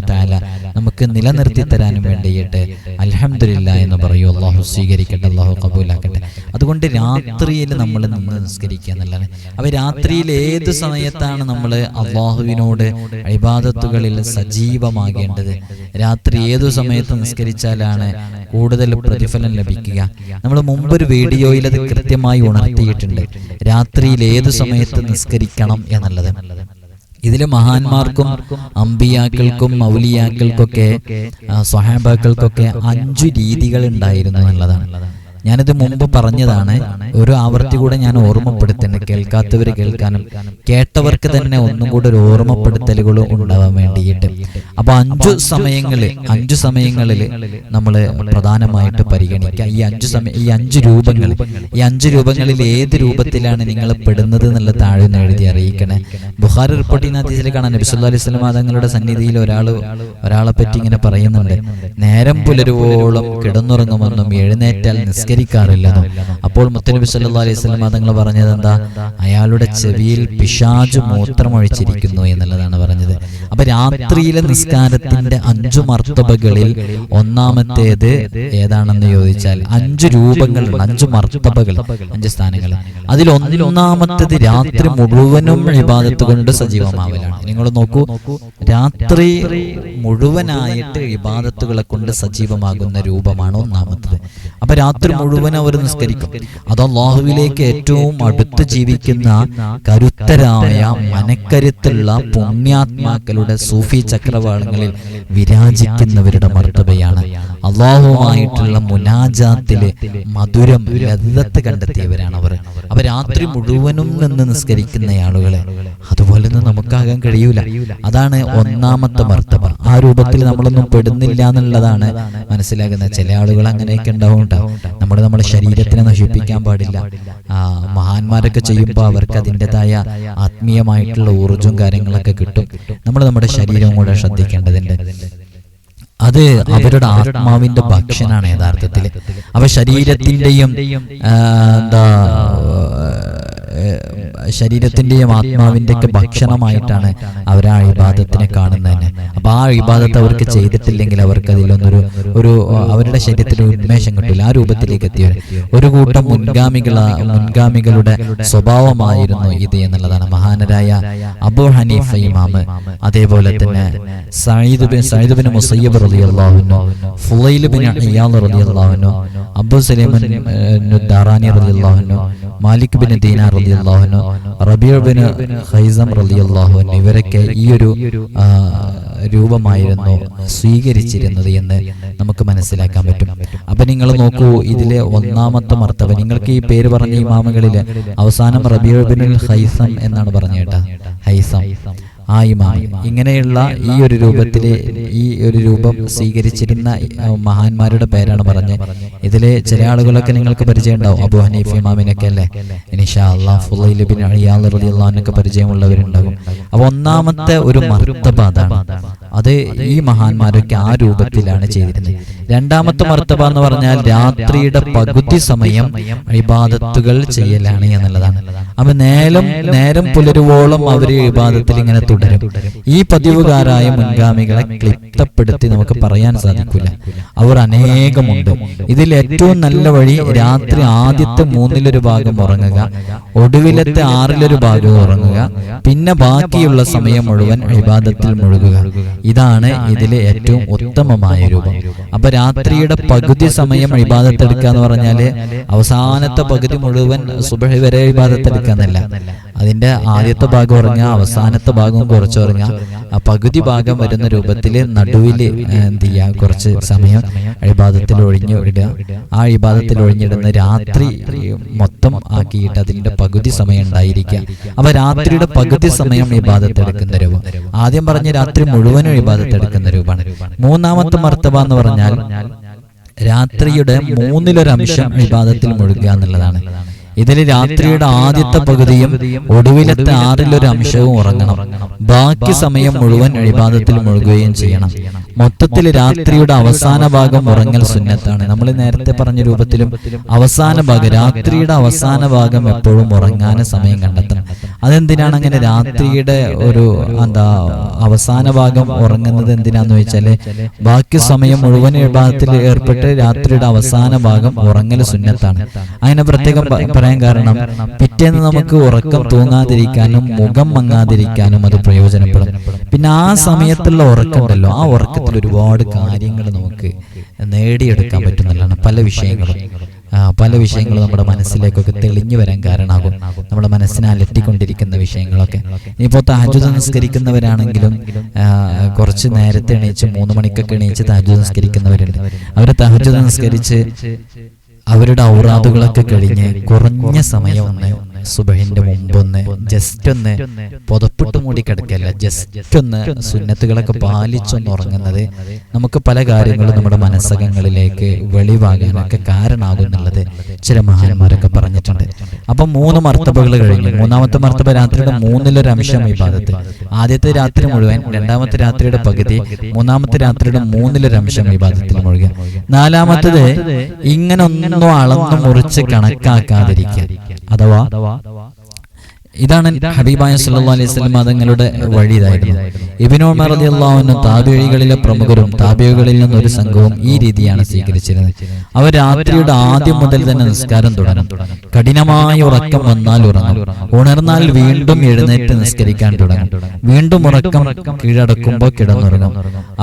നമുക്ക് നിലനിർത്തി തരാനും വേണ്ടിയിട്ട് അലഹമില്ല എന്ന് പറയൂ. അള്ളാഹു സ്വീകരിക്കട്ടെ അള്ളാഹു കബൂലാക്കട്ടെ അതുകൊണ്ട് രാത്രിയിൽ നമ്മൾ നിന്ന് നിസ്കരിക്കുക എന്നുള്ളതാണ്. അപ്പൊ രാത്രിയിൽ ഏത് സമയത്താണ് നമ്മൾ അള്ളാഹുവിനോട് ഇബാദത്തുകളിൽ സജീവമാകേണ്ടത്? രാത്രി ഏതു സമയത്ത് നിസ്കരിച്ചാലാണ് കൂടുതൽ പ്രതിഫലം ലഭിക്കുക? നമ്മൾ മുമ്പൊരു വീഡിയോയിൽ അത് കൃത്യമായി ഉണർത്തിയിട്ടുണ്ട്. രാത്രിയിൽ ഏത് സമയത്ത് നിസ്കരിക്കണം എന്നുള്ളത്. ഇതിൽ മഹാന്മാർക്കും അമ്പിയാക്കൾക്കും മൗലിയാക്കൾക്കൊക്കെ സ്വഹാബാക്കൾക്കൊക്കെ അഞ്ചു രീതികൾ ഉണ്ടായിരുന്നു എന്നുള്ളതാണ്. ഞാനിത് മുമ്പ് പറഞ്ഞതാണ് ഒരു ആവർത്തി കൂടെ ഞാൻ ഓർമ്മപ്പെടുത്തുന്നു കേൾക്കാത്തവർ കേൾക്കാനും കേട്ടവർക്ക് തന്നെ ഒന്നും കൂടെ ഒരു ഓർമ്മപ്പെടുത്തലുകൾ ഉണ്ടാവാൻ വേണ്ടിയിട്ട്. അപ്പൊ അഞ്ചു സമയങ്ങളിൽ അഞ്ചു സമയങ്ങളിൽ നമ്മൾ പ്രധാനമായിട്ട് പരിഗണിക്കുക. ഈ അഞ്ചു സമയം ഈ അഞ്ചു രൂപങ്ങൾ ഈ അഞ്ചു രൂപങ്ങളിൽ ഏത് രൂപത്തിലാണ് നിങ്ങൾ പെടുന്നത് എന്നുള്ള താഴെ എഴുതി അറിയിക്കണേ. ബുഹാർ റിപ്പോർട്ടിന് അതീതിൽ കാണാൻ നബി അലൈഹി സ്വലം തങ്ങളുടെ സന്നിധിയിൽ ഒരാൾ ഒരാളെ പറ്റി ഇങ്ങനെ പറയുന്നുണ്ട്. നേരം പുലരുവോളം കിടന്നുറങ്ങുമെന്നും എഴുന്നേറ്റാൽ നിസ്കരിക്കാറില്ലെന്നും അപ്പോൾ മുത്തനബി സല്ലല്ലാഹു അലൈഹി വസല്ലം തങ്ങൾ പറഞ്ഞത് എന്താ? അയാളുടെ ചെവിയിൽ പിശാജ് മൂത്രമൊഴിച്ചിരിക്കുന്നു എന്നുള്ളതാണ് പറഞ്ഞത്. അപ്പൊ രാത്രിയിലെ നിസ്കാരത്തിന്റെ അഞ്ചു മർത്തബകളിൽ ഒന്നാമത്തേത് ഏതാണെന്ന് ചോദിച്ചാൽ അഞ്ചു രൂപങ്ങൾ അഞ്ചു മർത്തബകൾ അഞ്ച് സ്ഥാനങ്ങൾ. അതിൽ ഒന്നാമത്തേത് രാത്രി മുഴുവനും ഇബാദത്ത് കൊണ്ട് സജീവമാവലാണ് നിങ്ങൾ നോക്കൂ രാത്രി മുഴുവനായിട്ട് ഇബാദത്തുകളെ കൊണ്ട് സജീവമാകുന്ന രൂപമാണ് ഒന്നാമത്തത്. അപ്പൊ രാത്രി മുഴുവൻ അവർ നിസ്കരിക്കും. അത് അള്ളാഹുവിലേക്ക് ഏറ്റവും അടുത്ത് ജീവിക്കുന്ന കരുത്തരായ മനക്കരുത്തുള്ള പുണ്യാത്മാക്കളുടെ സൂഫി ചക്രവാളങ്ങളിൽ വിരാജിക്കുന്നവരുടെ മർത്തബയാണ് അള്ളാഹുമായിട്ടുള്ള മുനാജാത്തിൽ മധുരം ലദ്ദത്ത് കണ്ടെത്തിയവരാണ് അവർ അവർ രാത്രി മുഴുവനും നിന്ന് നിസ്കരിക്കുന്ന ആളുകളെ അതുപോലെ ഒന്നും നമുക്കാകാൻ കഴിയൂല. അതാണ് ഒന്നാമത്തെ മർത്തവ ആ രൂപത്തിൽ നമ്മളൊന്നും പെടുന്നില്ല എന്നുള്ളതാണ് മനസ്സിലാക്കുന്നത് ചില ആളുകൾ അങ്ങനെയൊക്കെ ഉണ്ടാവും നമ്മൾ നമ്മുടെ ശരീരത്തിനെ നശിപ്പിക്കാൻ പാടില്ല. മഹാന്മാരൊക്കെ ചെയ്യുമ്പോൾ അവർക്ക് അതിന്റെതായ ആത്മീയമായിട്ടുള്ള ഊർജവും കാര്യങ്ങളൊക്കെ കിട്ടും. നമ്മൾ നമ്മുടെ ശരീരം കൂടെ ശ്രദ്ധിക്കേണ്ടതുണ്ട്. അത് അവരുടെ ആത്മാവിന്റെ ഭക്ഷണാണ് യഥാർത്ഥത്തിൽ. അവ ശരീരത്തിന്റെയും എന്താ ആത്മാവിന്റെ ഒക്കെ ഭക്ഷണമായിട്ടാണ് അവർ ആ ഇബാദത്തിനെ കാണുന്നത് അപ്പം ആ ഇബാദത്ത് അവർക്ക് ചെയ്തിട്ടില്ലെങ്കിൽ അവർക്ക് അതിലൊന്നൊരു ഒരു അവരുടെ ശരീരത്തിൽ ഉന്മേഷം കിട്ടില്ല ആ രൂപത്തിലേക്ക് എത്തിയവർ. ഒരു കൂട്ടം മുൻഗാമികള മുൻഗാമികളുടെ സ്വഭാവമായിരുന്നു ഇത് എന്നുള്ളതാണ്. മഹാനരായ അബു ഹനീഫ ഇമാമ് അതേപോലെ തന്നെ Sayyid bin Sayyid bin Musayyab റളിയല്ലാഹുനു Fudail bin Iyad റളിയല്ലാഹുനു അബു സലൈമൻ ദാറാനി റളിയല്ലാഹുനു മാലിക് ബിൻ ദീനാർ റളിയല്ലാഹുനു റബീഉ ബിൻ ഖൈസം റളിയല്ലാഹുനു ഇവരൊക്കെ ഈ ഒരു രൂപമായിരുന്നു സ്വീകരിച്ചിരുന്നത് എന്ന് നമുക്ക് മനസ്സിലാക്കാൻ പറ്റും. അപ്പൊ നിങ്ങൾ നോക്കൂ ഇതിലെ ഒന്നാമത്തെ മർത്തവ നിങ്ങൾക്ക് ഈ പേര് പറഞ്ഞ ഇമാമുകളിൽ അവസാനം റബിയുബിനുൽ ഹൈസം എന്നാണ് പറഞ്ഞേട്ടാ ഹൈസം ആ ഇമാം ഇങ്ങനെയുള്ള ഈ ഒരു രൂപത്തിൽ ഈ ഒരു രൂപം സ്വീകരിച്ചിരുന്ന മഹാന്മാരുടെ പേരാണ് പറഞ്ഞത്. ഇതിലെ ചില ആളുകളൊക്കെ നിങ്ങൾക്ക് പരിചയം ഉണ്ടാവും. അബു ഹനീഫ് ഇമാമിനൊക്കെ അല്ലേ ഇനിഷാ അള്ളാഹ് പരിചയമുള്ളവരുണ്ടാകും. അപ്പൊ ഒന്നാമത്തെ ഒരു മർത്തബ അതാണ് അത് ഈ മഹാന്മാരൊക്കെ ആ രൂപത്തിലാണ് ചെയ്തിരുന്നത്. രണ്ടാമത്തെ മർത്തബ എന്ന് പറഞ്ഞാൽ രാത്രിയുടെ പകുതി സമയം ഇബാദത്തുകൾ ചെയ്യലാണ് എന്നുള്ളതാണ്. അപ്പൊ നേരം നേരം പുലരുവോളം അവർ ഇബാദത്തിൽ ഇങ്ങനെ തുടരും. ഈ പതിവുകാരായ മുൻഗാമികളെ ക്ലിപ്തപ്പെടുത്തി നമുക്ക് പറയാൻ സാധിക്കില്ല അവർ അനേകമുണ്ട്. ഇതിൽ ഏറ്റവും നല്ല വഴി രാത്രി ആദ്യത്തെ മൂന്നിലൊരു ഭാഗം ഉറങ്ങുക. ഒടുവിലത്തെ ആറിലൊരു ഭാഗം ഉറങ്ങുക. പിന്നെ ബാക്കിയുള്ള സമയം മുഴുവൻ ഇബാദത്തിൽ മുഴുകുക. ഇതാണ് ഇതിലെ ഏറ്റവും ഉത്തമമായ രൂപം. അപ്പൊ രാത്രിയുടെ പകുതി സമയം ഇബാദത്തെടുക്കുക എന്ന് പറഞ്ഞാൽ അവസാനത്തെ പകുതി മുഴുവൻ സുബഹി വരെ ഇബാദത്തെടുക്കാന്നല്ല അതിന്റെ ആദ്യത്തെ ഭാഗം ഉറങ്ങുക അവസാനത്തെ ഭാഗം കുറച്ച് ഉറങ്ങുക. ആ പകുതി ഭാഗം വരുന്ന രൂപത്തിൽ നടുവിൽ എന്ത് ചെയ്യുക കുറച്ച് സമയം ഇബാദത്തിൽ ഒഴിഞ്ഞു ഇടുക ആ ഇബാദത്തിൽ ഒഴിഞ്ഞിടുന്ന രാത്രി മൊത്തം ആക്കിയിട്ട് അതിന്റെ പകുതി സമയം ഉണ്ടായിരിക്കുക. അപ്പൊ രാത്രിയുടെ പകുതി സമയം ഇബാദത്ത് എടുക്കുന്ന രൂപം. ആദ്യം പറഞ്ഞ രാത്രി മുഴുവനും ഇബാദത്ത് എടുക്കുന്ന രൂപമാണ്. മൂന്നാമത്തെ മർത്തബ എന്ന് പറഞ്ഞാൽ രാത്രിയുടെ മൂന്നിലൊരംശം വിവാദത്തിൽ മുഴുകുക എന്നുള്ളതാണ്. ഇതിൽ രാത്രിയുടെ ആദ്യത്തെ പകുതിയും ഒടുവിലത്തെ ആറിലൊരു അംശവും ഉറങ്ങണം. ബാക്കി സമയം മുഴുവൻ അഴിബാധത്തിൽ മുഴുകുകയും ചെയ്യണം. മൊത്തത്തിൽ രാത്രിയുടെ അവസാന ഭാഗം ഉറങ്ങൽ സുന്നത്താണ്. നമ്മൾ നേരത്തെ പറഞ്ഞ രൂപത്തിലും അവസാന ഭാഗം രാത്രിയുടെ അവസാന ഭാഗം എപ്പോഴും ഉറങ്ങാൻ സമയം കണ്ടെത്തണം. അതെന്തിനാണ് അങ്ങനെ രാത്രിയുടെ ഒരു എന്താ അവസാന ഭാഗം ഉറങ്ങുന്നത് എന്തിനാന്ന് വെച്ചാൽ ബാക്കി സമയം മുഴുവൻ വിഭാഗത്തിൽ ഏർപ്പെട്ട് രാത്രിയുടെ അവസാന ഭാഗം ഉറങ്ങൽ സുന്നത്താണ്. അങ്ങനെ പ്രത്യേകം പറയാൻ കാരണം പിറ്റേന്ന് നമുക്ക് ഉറക്കം തൂങ്ങാതിരിക്കാനും മുഖം മങ്ങാതിരിക്കാനും അത് പ്രയോജനപ്പെടും. പിന്നെ ആ സമയത്തുള്ള ഉറക്കമുണ്ടല്ലോ. ആ ഉറക്കത്തിൽ ഒരുപാട് കാര്യങ്ങൾ നമുക്ക് നേടിയെടുക്കാൻ പറ്റുന്നതാണ് പല വിഷയങ്ങളും. പല വിഷയങ്ങളും. നമ്മുടെ മനസ്സിലേക്കൊക്കെ തെളിഞ്ഞു വരാൻ കാരണമാകും. നമ്മുടെ മനസ്സിനെ അലട്ടിക്കൊണ്ടിരിക്കുന്ന വിഷയങ്ങളൊക്കെ. ഇനിയിപ്പോൾ താജു നിസ്കരിക്കുന്നവരാണെങ്കിലും കുറച്ച് നേരത്തെ എണീച്ച് മൂന്ന് മണിക്കൊക്കെ എണീച്ച് താജു നിസ്കരിക്കുന്നവരുണ്ട് അവർ താജു നിസ്കരിച്ച് അവരുടെ ഔറാദുകളൊക്കെ കഴിഞ്ഞ് കുറഞ്ഞ സമയം ഒന്ന് സുബഹിന്റെ മുമ്പൊന്ന് ജസ്റ്റ് ഒന്ന് പുതപ്പിട്ട് മൂടി കിടക്കല്ല ജസ്റ്റ് ഒന്ന് സുന്നത്തുകളൊക്കെ പാലിച്ചൊന്ന് ഉറങ്ങുന്നത് നമുക്ക് പല കാര്യങ്ങളും നമ്മുടെ മനസ്സകങ്ങളിലേക്ക് വെളിവാകാനൊക്കെ കാരണമാകുന്നുള്ളത് ചില മഹാന്മാരൊക്കെ പറഞ്ഞിട്ടുണ്ട്. അപ്പൊ മൂന്ന് മർത്തബകൾ കഴിഞ്ഞു. മൂന്നാമത്തെ മർത്തബ രാത്രിയുടെ മൂന്നിലൊരു അംശം വിവാദത്ത് ആദ്യത്തെ രാത്രി മുഴുവൻ രണ്ടാമത്തെ രാത്രിയുടെ പകുതി മൂന്നാമത്തെ രാത്രിയുടെ മൂന്നിലൊരു അംശം ഈ ഭാഗത്തിൽ മുഴുകൻ നാലാമത്തത് ഇങ്ങനെ ഒന്നും അളന്നു മുറിച്ച് കണക്കാക്കാതിരിക്കുക. അഥവാ ഇതാണ് ഹബീബായ സല്ലല്ലാഹു അലൈഹി വസല്ലം തങ്ങളുടെ വഴി ഇതായിരുന്നു ഇബ്നു ഉമർ റളിയല്ലാഹു അൻഹു താബിഈകളിലെ പ്രമുഖരും താബിഈകളിൽ നിന്ന് ഒരു സംഘവും ഈ രീതിയാണ് സ്വീകരിച്ചിരുന്നത്. അവർ രാത്രിയുടെ ആദ്യം മുതൽ തന്നെ നിസ്കാരം തുടങ്ങും. കഠിനമായ ഉറക്കം വന്നാൽ ഉറങ്ങും. ഉണർന്നാൽ വീണ്ടും എഴുന്നേറ്റ് നിസ്കരിക്കാൻ തുടങ്ങും. വീണ്ടും ഉറക്കം കീഴടക്കുമ്പോൾ കിടന്നുറങ്ങും.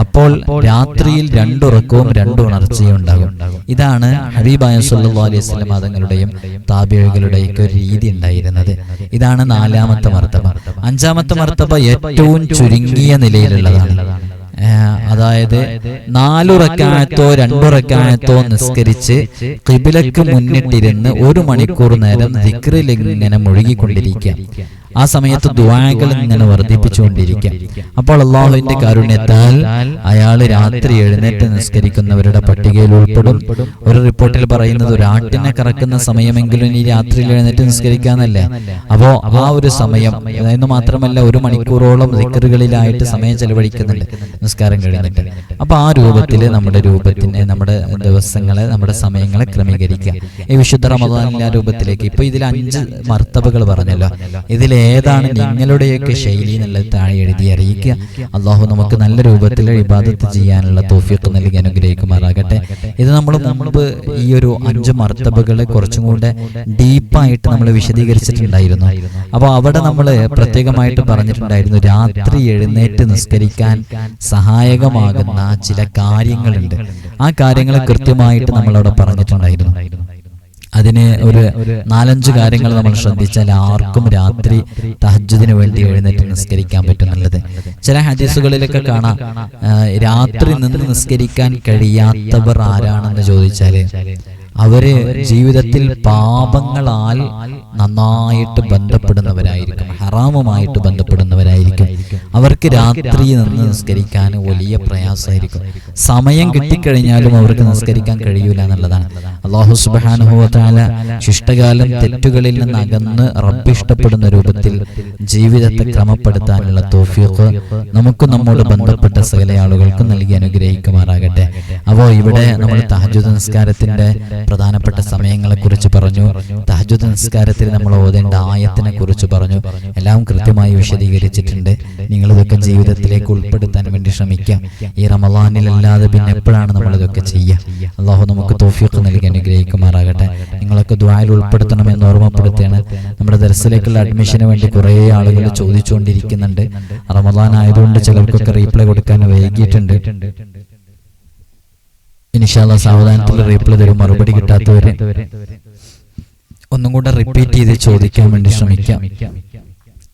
അപ്പോൾ രാത്രിയിൽ രണ്ടുറക്കവും രണ്ടു ഉണർച്ചയും ഉണ്ടാകും. ഇതാണ് ഹബീബായ സല്ലല്ലാഹു അലൈഹി വസല്ലം തങ്ങളുടെയും താബികളുടെയൊക്കെ ഒരു രീതി ഉണ്ടായിരുന്നത്. ഇതാണ് നാലാമത്തെ മർത്തബ. അഞ്ചാമത്തെ മർത്തബ ഏറ്റവും ചുരുങ്ങിയ നിലയിലുള്ളതാണ്. അതായത് നാലു അതായത് രണ്ടു റക്കായത്തോ നിസ്കരിച്ച് കിബിലക്ക് മുന്നിട്ടിരുന്ന് ഒരു മണിക്കൂർ നേരം ദിക്റിൽ ഇങ്ങനെ മുഴുകിക്കൊണ്ടിരിക്കുക. ആ സമയത്ത് ദുആകൾ ഇങ്ങനെ വർദ്ധിപ്പിച്ചുകൊണ്ടിരിക്കാം അപ്പോൾ അള്ളാഹുവിന്റെ കാരുണ്യത്താൽ അയാൾ രാത്രി എഴുന്നേറ്റ് നിസ്കരിക്കുന്നവരുടെ പട്ടികയിൽ ഉൾപ്പെടും. ഒരു റിപ്പോർട്ടിൽ പറയുന്നത് ഒരു ആട്ടിനെ കറക്കുന്ന സമയമെങ്കിലും ഈ രാത്രിയിൽ എഴുന്നേറ്റ് നിസ്കരിക്കാന്നല്ലേ? അപ്പോ ആ ഒരു സമയം അതായത് മാത്രമല്ല ഒരു മണിക്കൂറോളം ദിക്കറുകളിലായിട്ട് സമയം ചെലവഴിക്കുന്നുണ്ട്. നിസ്കാരം കഴിഞ്ഞിട്ട്. അപ്പൊ ആ രൂപത്തിൽ നമ്മുടെ രൂപത്തിനെ നമ്മുടെ ദിവസങ്ങളെ നമ്മുടെ സമയങ്ങളെ ക്രമീകരിക്കുക. ഈ വിശുദ്ധ റമദാനിലെ ആ രൂപത്തിലേക്ക്. ഇപ്പൊ ഇതിൽ അഞ്ച് മർത്തബകൾ പറഞ്ഞല്ലോ. ഇതിൽ ഏതാണ് നിങ്ങളുടെയൊക്കെ ശൈലി എന്നുള്ളത് താഴെ എഴുതി അറിയിക്കുക. അള്ളാഹു നമുക്ക് നല്ല രൂപത്തിൽ ഇബാദത്ത് ചെയ്യാനുള്ള തോഫിയൊക്കെ നൽകി അനുഗ്രഹിക്കുമാറാകട്ടെ. ഇത് നമ്മൾ മുമ്പ് ഈ ഒരു അഞ്ച് മർത്തബകളെ കുറച്ചും കൂടെ ഡീപ്പായിട്ട് നമ്മൾ വിശദീകരിച്ചിട്ടുണ്ടായിരുന്നു. അപ്പോൾ അവിടെ നമ്മൾ പ്രത്യേകമായിട്ട് പറഞ്ഞിട്ടുണ്ടായിരുന്നു രാത്രി എഴുന്നേറ്റ് നിസ്കരിക്കാൻ സഹായകമാകുന്ന ചില കാര്യങ്ങളുണ്ട്. ആ കാര്യങ്ങൾ കൃത്യമായിട്ട് നമ്മളവിടെ പറഞ്ഞിട്ടുണ്ടായിരുന്നു. അതിന് ഒരു നാലഞ്ച് കാര്യങ്ങൾ നമ്മൾ ശ്രദ്ധിച്ചാൽ ആർക്കും രാത്രി തഹജ്ജുദിന് വേണ്ടി എഴുന്നേറ്റ് നിസ്കരിക്കാൻ പറ്റുന്നുള്ളത്. ചില ഹദീസുകളിലൊക്കെ കാണാം രാത്രി നിന്ന് നിസ്കരിക്കാൻ കഴിയാത്തവർ ആരാണെന്ന് ചോദിച്ചാൽ അവർ ജീവിതത്തിൽ പാപങ്ങളാൽ നന്നായിട്ട് ബന്ധപ്പെടുന്നവരായിരിക്കും. ഹറാമുമായിട്ട് ബന്ധപ്പെടുന്നവരായിരിക്കും. അവർക്ക് രാത്രി നിന്ന് നിസ്കരിക്കാൻ വലിയ പ്രയാസമായിരിക്കും. സമയം കിട്ടിക്കഴിഞ്ഞാലും അവർക്ക് നിസ്കരിക്കാൻ കഴിയൂല എന്നുള്ളതാണ്. അള്ളാഹു സുബാനുഭവത്താല ശിഷ്ടകാലം തെറ്റുകളിൽ നിന്ന് അകന്ന് റബ്ബിഷ്ടപ്പെടുന്ന രൂപത്തിൽ ജീവിതത്തെ ക്രമപ്പെടുത്താനുള്ള തോഫിയൊക്കെ നമുക്ക് നമ്മോട് ബന്ധപ്പെട്ട സകല ആളുകൾക്കും നൽകി അനുഗ്രഹിക്കുമാറാകട്ടെ. അപ്പോൾ ഇവിടെ നമ്മൾ തഹജു നിസ്കാരത്തിന്റെ പ്രധാനപ്പെട്ട സമയങ്ങളെ കുറിച്ച് പറഞ്ഞു. തഹജുദ് നിസ്കാരത്തിൽ നമ്മൾ ഓതേണ്ട ആയത്തിനെ കുറിച്ച് പറഞ്ഞു. എല്ലാം കൃത്യമായി വിശദീകരിച്ചിട്ടുണ്ട്. നിങ്ങൾ ഇതൊക്കെ ജീവിതത്തിലേക്ക് ഉൾപ്പെടുത്താൻ വേണ്ടി ശ്രമിക്കാം. ഈ റമലാനിലല്ലാതെ പിന്നെ എപ്പോഴാണ് നമ്മൾ ഇതൊക്കെ ചെയ്യുക? അള്ളാഹു നമുക്ക് തോഫിയൊക്കെ നൽകി അനുഗ്രഹിക്കുമാറാകട്ടെ. നിങ്ങളൊക്കെ ദ്വായിൽ ഉൾപ്പെടുത്തണമെന്ന് ഓർമ്മപ്പെടുത്തുകയാണ്. നമ്മുടെ ദർസിലേക്കുള്ള അഡ്മിഷന് വേണ്ടി കുറേ ആളുകൾ ചോദിച്ചുകൊണ്ടിരിക്കുന്നുണ്ട്. റമദാൻ ആയതുകൊണ്ട് ചിലർക്കൊക്കെ റീപ്ലൈ കൊടുക്കാൻ വൈകിയിട്ടുണ്ട്. ഇനിഷാല്ല സാവധാനത്തിൽ റീപ്ലൈ തരും. മറുപടി കിട്ടാത്തവര്. ഒന്നും കൂടെ റിപ്പീറ്റ് ചെയ്ത് ചോദിക്കാൻ വേണ്ടി ശ്രമിക്കാം.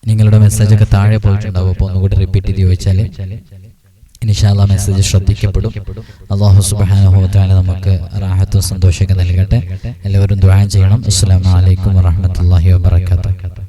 നിങ്ങളുടെ മെസ്സേജ് ഒക്കെ താഴെ പോയിട്ടുണ്ടാവും. ഒന്നും ഒന്നുകൂടി റിപ്പീറ്റ് ചെയ്ത് ചോദിച്ചാൽ ഇനിഷാല്ല മെസ്സേജ് ശ്രദ്ധിക്കപ്പെടും. അള്ളാഹു സുബാനുഭവത്താല നമുക്ക് റാഹത്തും സന്തോഷമൊക്കെ നൽകട്ടെ. എല്ലാവരും ദ്വാരം ചെയ്യണം. അസ്സാം വലൈക്കും വാഹമത്തല്ലാഹി വാബർക്കാത്തു